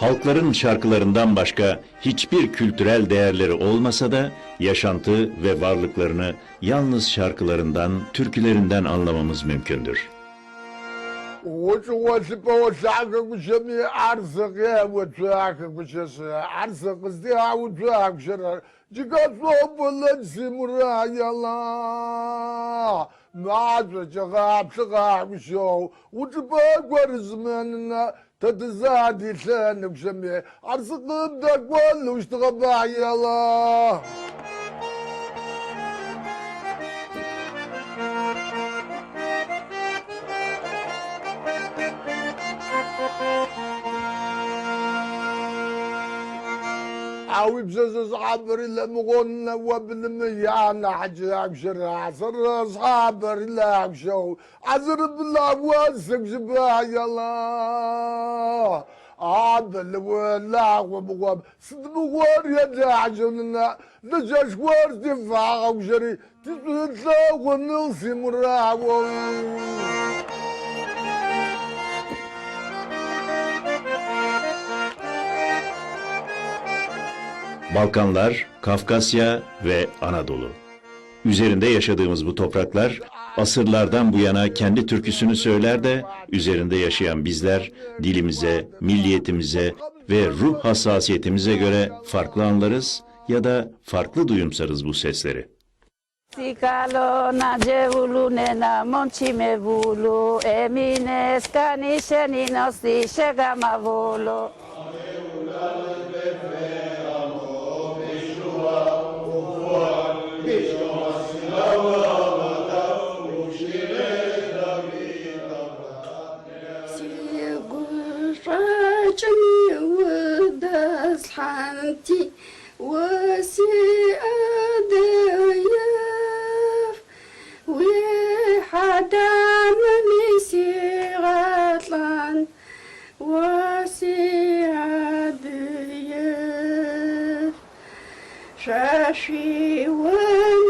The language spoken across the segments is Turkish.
Halkların şarkılarından başka hiçbir kültürel değerleri olmasa da yaşantı ve varlıklarını yalnız şarkılarından, türkülerinden anlamamız mümkündür. وتوسب وسعك بشمي عرسك يا وتاك بشس عرسك ازديا وتاك شرر جقات صوب ولا تسمرا يلا ما عاد شغاب شغاب شو وتباك ورزمنا تتزادي لسان بشمي عرسك بدك ولا واشتغبا يلا عاوي بزز صعابر إلا مغنى ميان حج عبشر عصر صعابر إلا عبشو عزر بالله واسك جباه الله عاد الولا وبغواب. سد بغور يا داعجلنا دجاج وار دفاع وجري. تتلا ونلسي مراعوه Balkanlar, Kafkasya ve Anadolu. Üzerinde yaşadığımız bu topraklar asırlardan bu yana kendi türküsünü söyler de üzerinde yaşayan bizler dilimize, milliyetimize ve ruh hassasiyetimize göre farklı anlarız ya da farklı duyumsarız bu sesleri. Sikalo na jevulu ne na monchi me vulu emine skani şeni nosi şegama vulu. Aleula أصحانتي وسيء ضياف وحدا مني سيغطلان وسيء ادياف شاشي وسيء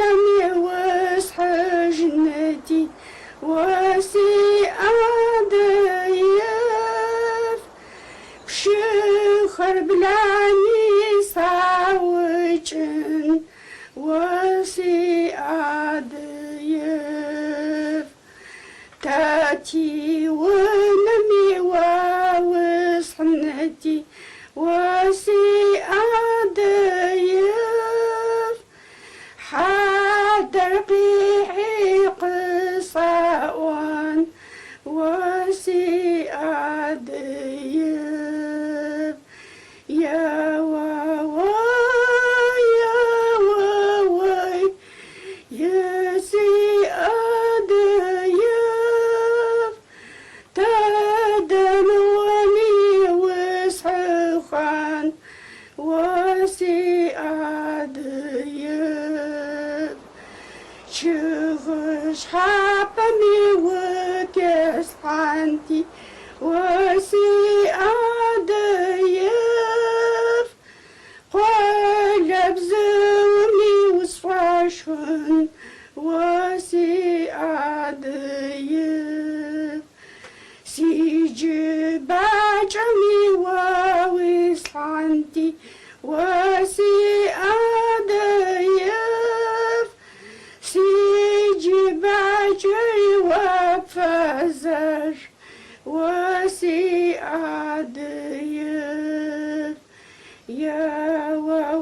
wow, wow.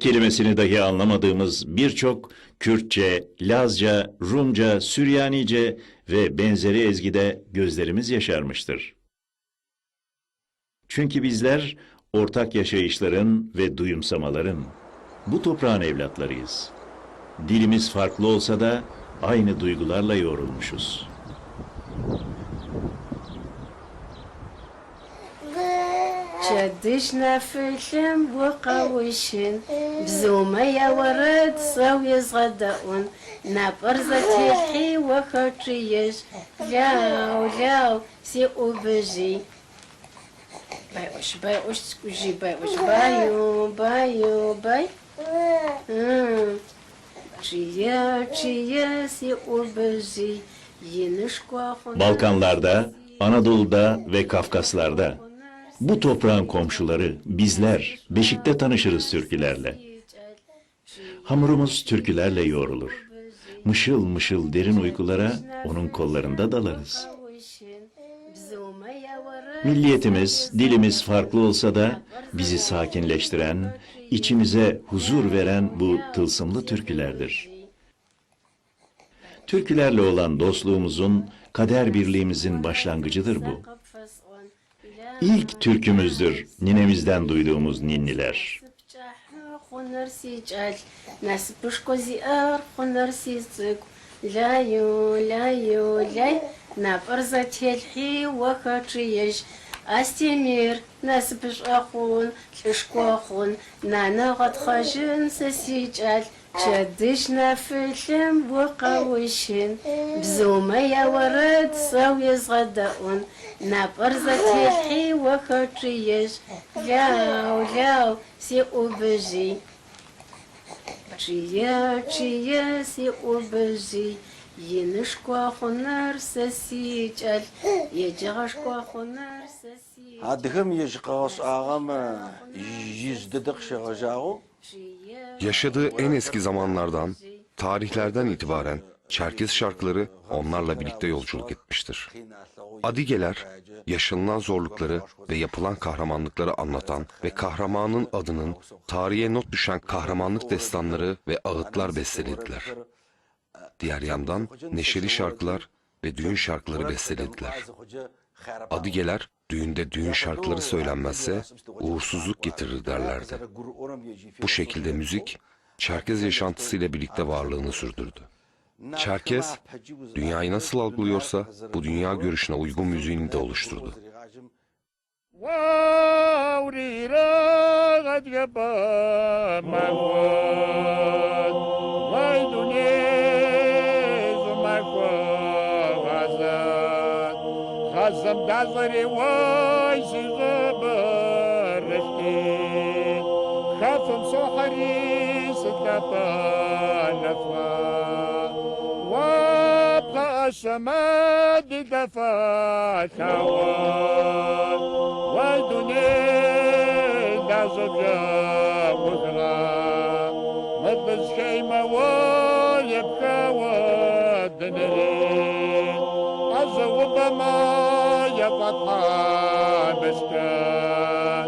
Kelimesini dahi anlamadığımız birçok Kürtçe, Lazca, Rumca, Süryanice ve benzeri ezgide gözlerimiz yaşarmıştır. Çünkü bizler ortak yaşayışların ve duyumsamaların. Bu toprağın evlatlarıyız. Dilimiz farklı olsa da aynı duygularla yoğrulmuşuz. شدش نفلم وقوشن بزوما يا ورد صاوي صغداون نبرزة تلحي وخطريش لاو لاو سي أوبجي بايوش بايوش تكوجي بايوش بايو بايو باي Çiye çiye si ubeji Yenişkwa Balkanlarda, Anadolu'da ve Kafkaslar'da bu toprağın komşuları bizler Beşik'te tanışırız türkülerle. Hamurumuz türkülerle yoğrulur. Mışıl mışıl derin uykulara onun kollarında dalarız. Milliyetimiz, dilimiz farklı olsa da bizi sakinleştiren, içimize huzur veren bu tılsımlı türkülerdir. Türkülerle olan dostluğumuzun, kader birliğimizin başlangıcıdır bu. İlk türkümüzdür ninemizden duyduğumuz ninniler. Лаю, лаю, ляй, на парзательхи вахачиеш, Астемир, нас бишахун, лишкохун, на нагатхажин сосичаль, تلحي وخطريش أستمر ناس بش أخون تشكو أخون نانا غد خجن سسيجال شدش نفلم وقوشن بزوما يا ورد صاوي صغداون نبرزة تلحي وخطريش لاو لاو سي أوبجي Çiye çiye si ubeji Yenişkwa xunar sesi çel Yecağışkwa xunar sesi Adıgım yıjqağız ağam yüzdedik şağıcağı. Yaşadığı en eski zamanlardan, tarihlerden itibaren Çerkez şarkıları onlarla birlikte yolculuk etmiştir. Adigeler, yaşanılan zorlukları ve yapılan kahramanlıkları anlatan ve kahramanın adının tarihe not düşen kahramanlık destanları ve ağıtlar bestelediler. Diğer yandan neşeli şarkılar ve düğün şarkıları bestelediler. Adigeler, düğünde düğün şarkıları söylenmezse uğursuzluk getirir derlerdi. Bu şekilde müzik, Çerkez yaşantısıyla birlikte varlığını sürdürdü. Çerkez, dünyayı nasıl algılıyorsa bu dünya görüşüne uygun müziğini de oluşturdu. صد عذري وايش خاف مسحري سدفا نفا وابقى الشماد دفا ثوا والدنيا تعزب يا وزرا ما ويبكى ودنري يفتحى مشكات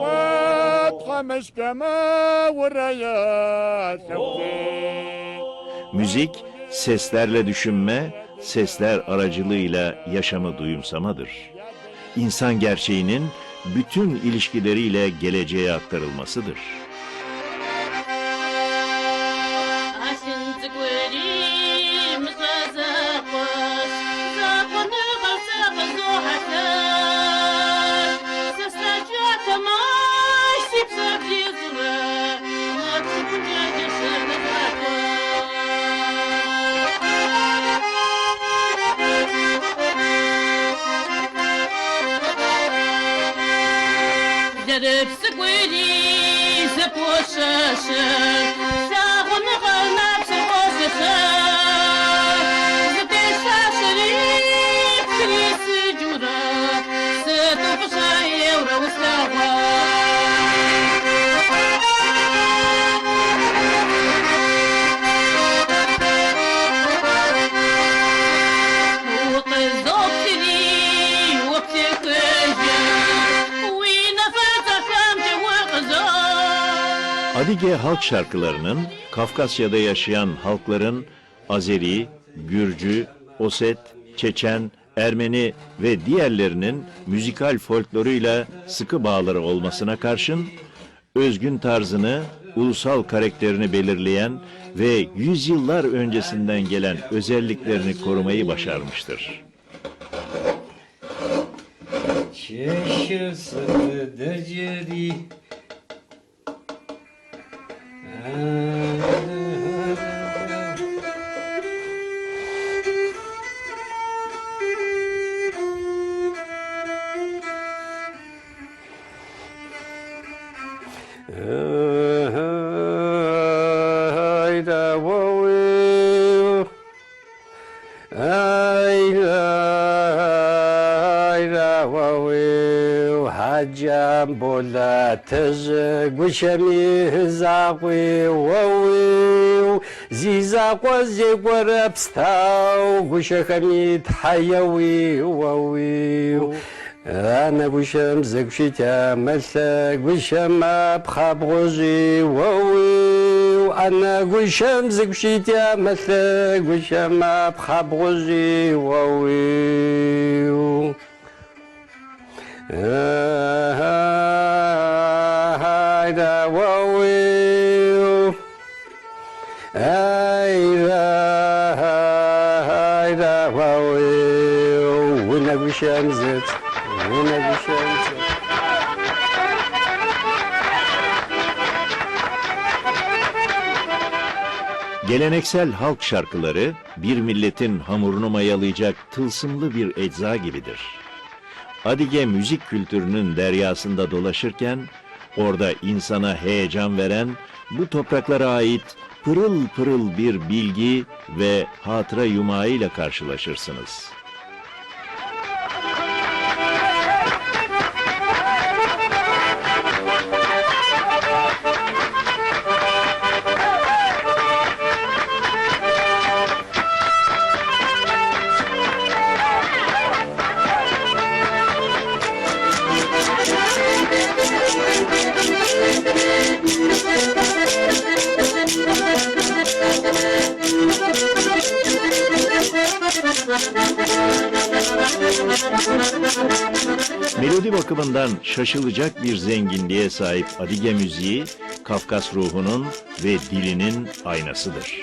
واضحى مشكمة والرايات شوقي Müzik, seslerle düşünme, sesler aracılığıyla yaşamı duyumsamadır. İnsan gerçeğinin bütün ilişkileriyle geleceğe aktarılmasıdır. كذب سقويلي سب وشاشة Adige halk şarkılarının Kafkasya'da yaşayan halkların Azeri, Gürcü, Oset, Çeçen Ermeni ve diğerlerinin müzikal folkloruyla sıkı bağları olmasına karşın özgün tarzını, ulusal karakterini belirleyen ve yüzyıllar öncesinden gelen özelliklerini korumayı başarmıştır. Çeşirse Ah. بولا بولاتز گوشمی هزاقوی ووی زیزاقو زیگور بستاو گوشخمی تحيوي ووی أنا قشم زكشي تاملك قشم أبخاب غزي ووي أنا قشم زكشي تاملك قشم أبخاب غزي ووي آه hayda vavil hayda hayda vavil Güne bir şemzet Güne Geleneksel halk şarkıları bir milletin hamurunu mayalayacak tılsımlı bir ecza gibidir. Adige müzik kültürünün deryasında dolaşırken orada insana heyecan veren bu topraklara ait pırıl pırıl bir bilgi ve hatıra yumağıyla karşılaşırsınız. Melodi bakımından şaşılacak bir zenginliğe sahip Adige müziği, Kafkas ruhunun ve dilinin aynasıdır.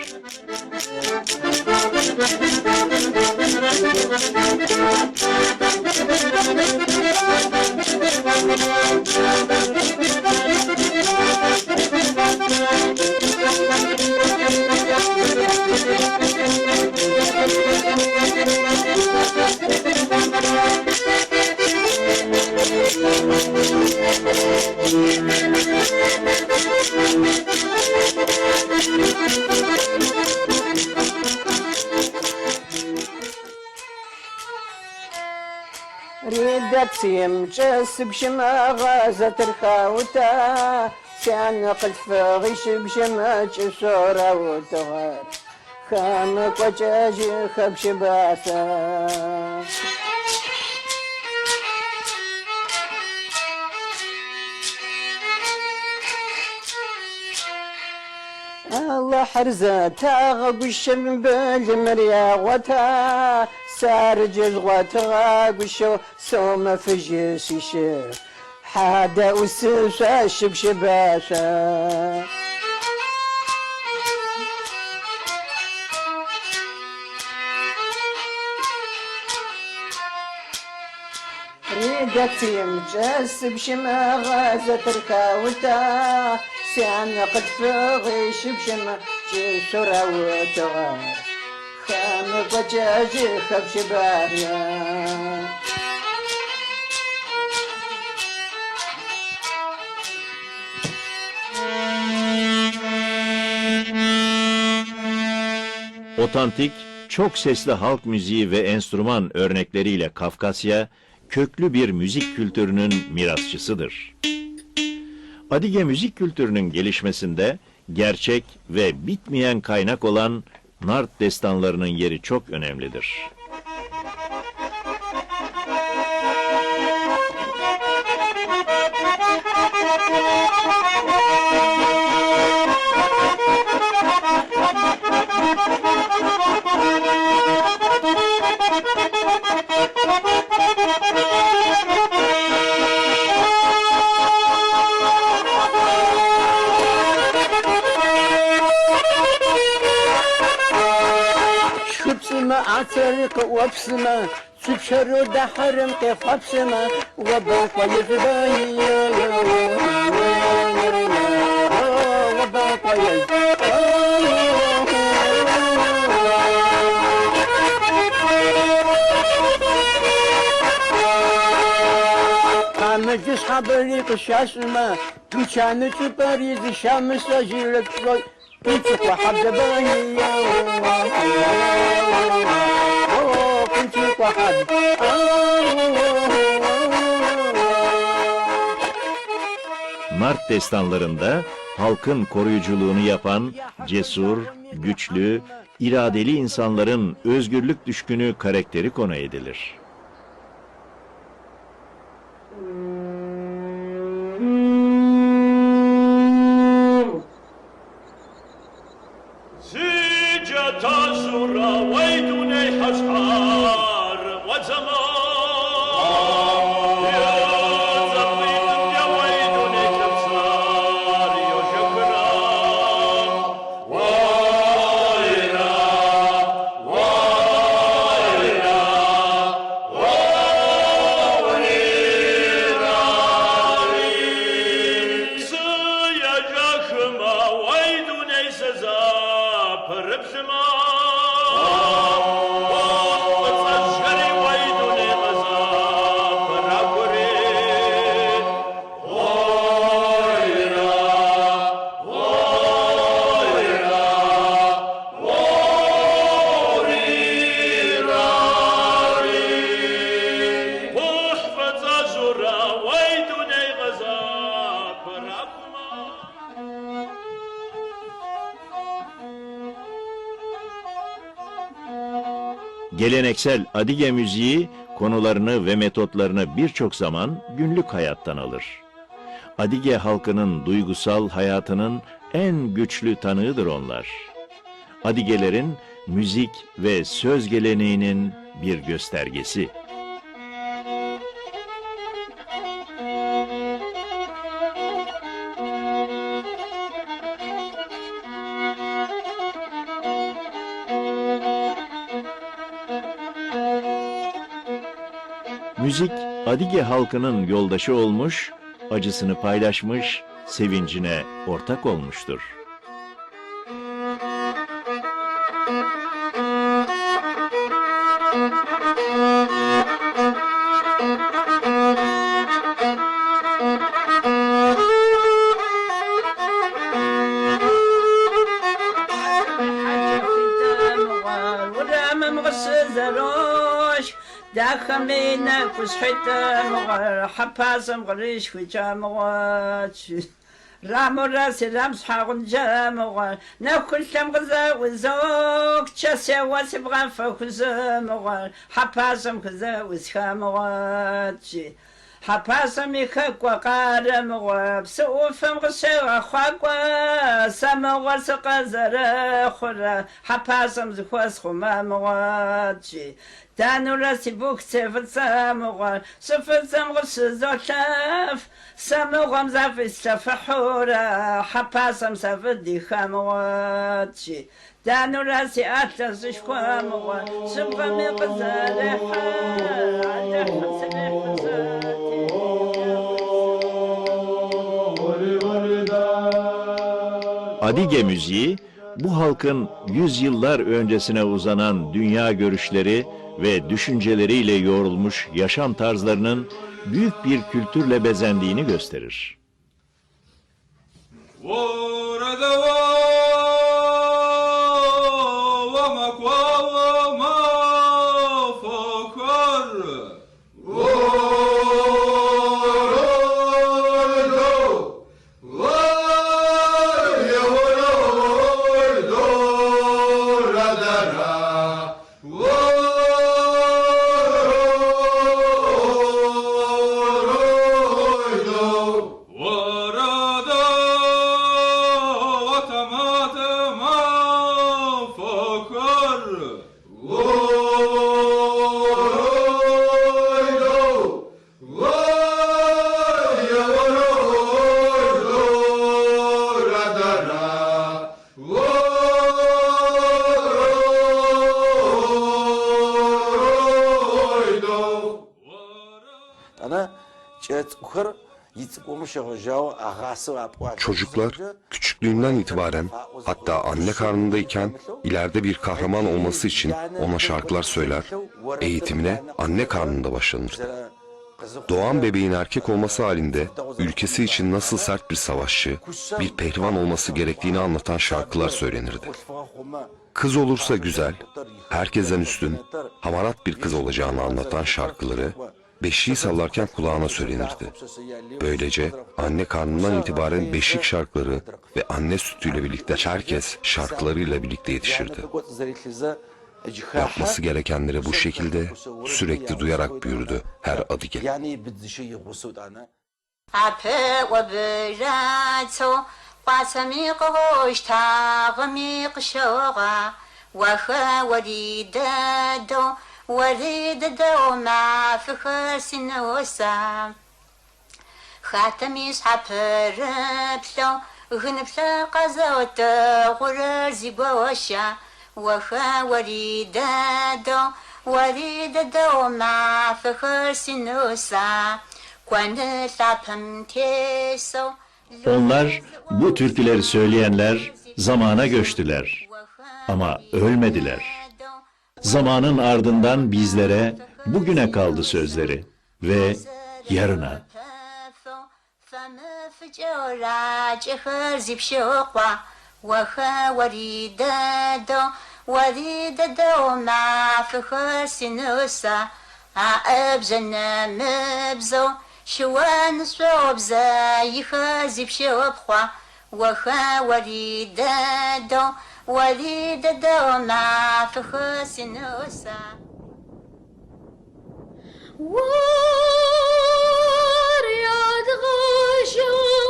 تسيم جاس بشما غازة ترخاوتا كان قلت فغيش بشما جسورة وتغار خامك قجاجي خبش باسا. الله حرزة تاغ وشم بالمريا وتا. سارجز غواتغا قشو سوما فجس يشف حدا وسفا شبشباشا ريدك يمجس بشما غازة تركاوتا سيان قد فغي شبشما جسرا وتغار خامق وجاجي خبش باريا Otantik, çok sesli halk müziği ve enstrüman örnekleriyle Kafkasya, köklü bir müzik kültürünün mirasçısıdır. Adige müzik kültürünün gelişmesinde gerçek ve bitmeyen kaynak olan Nart destanlarının yeri çok önemlidir. وابسمة عطرق وابسمة تبشروا دحرم كيف وابسمة وباك ويزباني وباك Kamıcı sabırlı kışasıma Tüçanı çıparıydı şamı sacırık soy Küçük ve Küçük ve habde Mart destanlarında halkın koruyuculuğunu yapan cesur, güçlü, iradeli insanların özgürlük düşkünü karakteri konu edilir. Geleneksel Adige müziği konularını ve metotlarını birçok zaman günlük hayattan alır. Adige halkının duygusal hayatının en güçlü tanığıdır onlar. Adigelerin müzik ve söz geleneğinin bir göstergesi. Müzik Adige halkının yoldaşı olmuş, acısını paylaşmış, sevincine ortak olmuştur. لينا فسحت مغر حباس مغريش في جامغات رام راسي رام صحاغن جامغر ناكل تم غزا وزوك تشاسي واسبغا فوكز مغر حباس مغزا وسخامغات حباسم يخكوا قارم Хьэпӏасэм и къарэмыгъуэ, псыӏуфэм къыщегъэхъуакӏуэ, сэмыгъуэр сыкъэзэрыхъурэ, хьэпӏасэм зыхуэс хъумэмыгъуэчи. Дэнурэ си бук сефӏыцӏэмыгъуэ, щыфӏыцӏэм къыщызолъэф, сэмыгъуэм зафӏислъэфыхьурэ, хьэпӏасэм сэфӏыдихэмыгъуэчи. Дэнурэ си ӏэлъэ сышхуэмыгъуэ, щыбгъэми къызэрехьэ, алыхьэ сырехьэжати. Adige müziği, bu halkın yüzyıllar öncesine uzanan dünya görüşleri ve düşünceleriyle yoğrulmuş yaşam tarzlarının büyük bir kültürle bezendiğini gösterir. Çocuklar küçüklüğünden itibaren hatta anne karnındayken ileride bir kahraman olması için ona şarkılar söyler, eğitimine anne karnında başlanırdı. Doğan bebeğin erkek olması halinde ülkesi için nasıl sert bir savaşçı, bir pehlivan olması gerektiğini anlatan şarkılar söylenirdi. Kız olursa güzel, herkesten üstün, hamarat bir kız olacağını anlatan şarkıları beşiği sallarken kulağına söylenirdi. Böylece anne karnından itibaren beşik şarkıları ve anne sütüyle birlikte herkes şarkılarıyla birlikte yetişirdi. Yapması gerekenleri bu şekilde sürekli duyarak büyürdü her Adige. Yani bidzişi yığısı dana. Apı وبجاتو قاسمي قوش تاغمي قشوغا وخا وريدادو وريدادو ما فخر سنوسا خاتمي سحبربلو غنبلا قزوت غرر زيبوشا وخا وريدادو وريدادو ما فخر سنوسا Onlar bu türküleri söyleyenler zamana göçtüler ama ölmediler. Zamanın ardından bizlere bugüne kaldı sözleri ve yarına. وريددو ما فخر سنوسا أبزنا مبزو شوان صوبزا يخزب شوبخوا وخا وريددو وريددو ما فخر سنوسا ورياض غشوما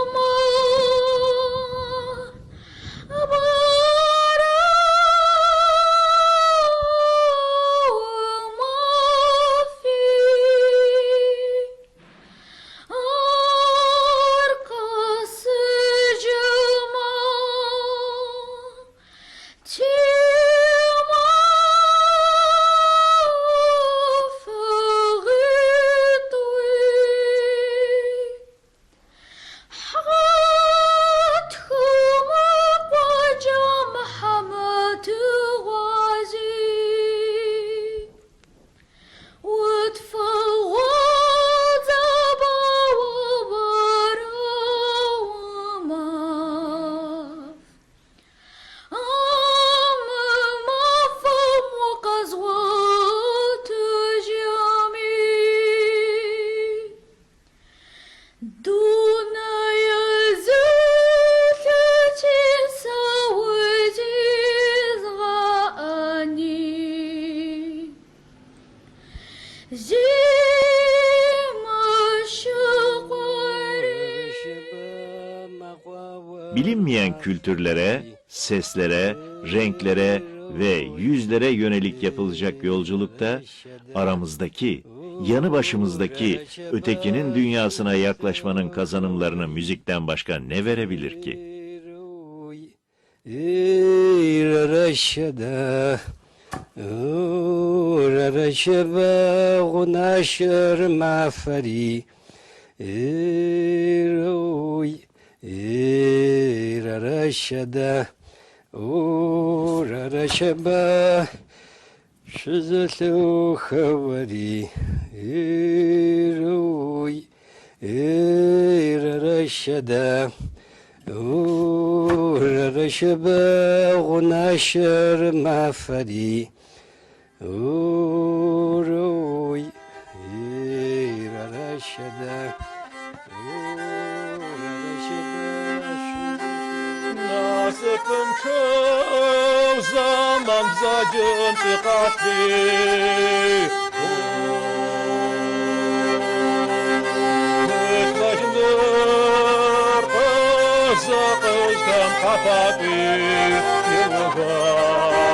kültürlere, seslere, renklere ve yüzlere yönelik yapılacak yolculukta aramızdaki, yanı başımızdaki ötekinin dünyasına yaklaşmanın kazanımlarını müzikten başka ne verebilir ki? رشدا رشبا غناشر ای ررشده او ررشبه شزت او خوری ای روی ای ررشده او ررشبه غنشر مفری او روی ای ررشده zacın tıkatli Tek başımdır kızı kızdım kapatı Yılga vay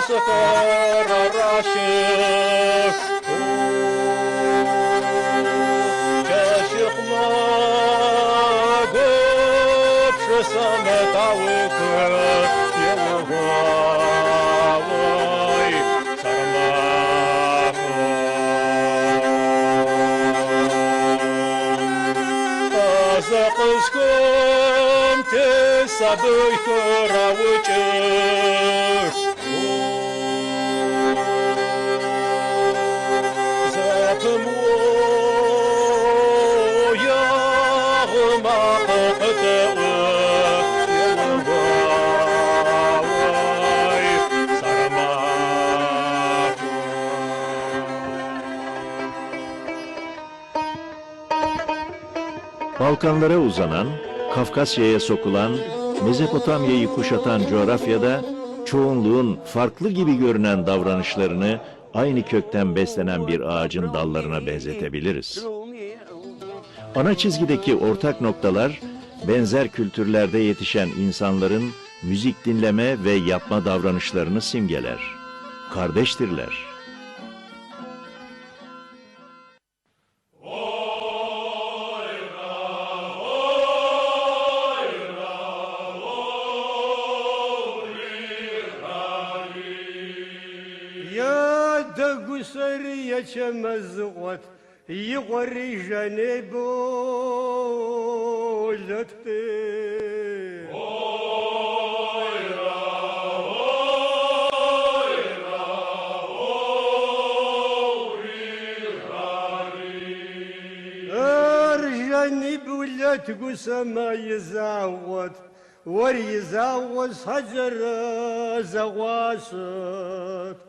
philosopher of Russia. Субтитры создавал DimaTorzok Balkanlara uzanan, Kafkasya'ya sokulan, Mezopotamya'yı kuşatan coğrafyada çoğunluğun farklı gibi görünen davranışlarını aynı kökten beslenen bir ağacın dallarına benzetebiliriz. Ana çizgideki ortak noktalar, benzer kültürlerde yetişen insanların müzik dinleme ve yapma davranışlarını simgeler. Kardeştirler. çemezğat yiğri jene bolatte تقسم يزاوت وريزاوت حجر زواسط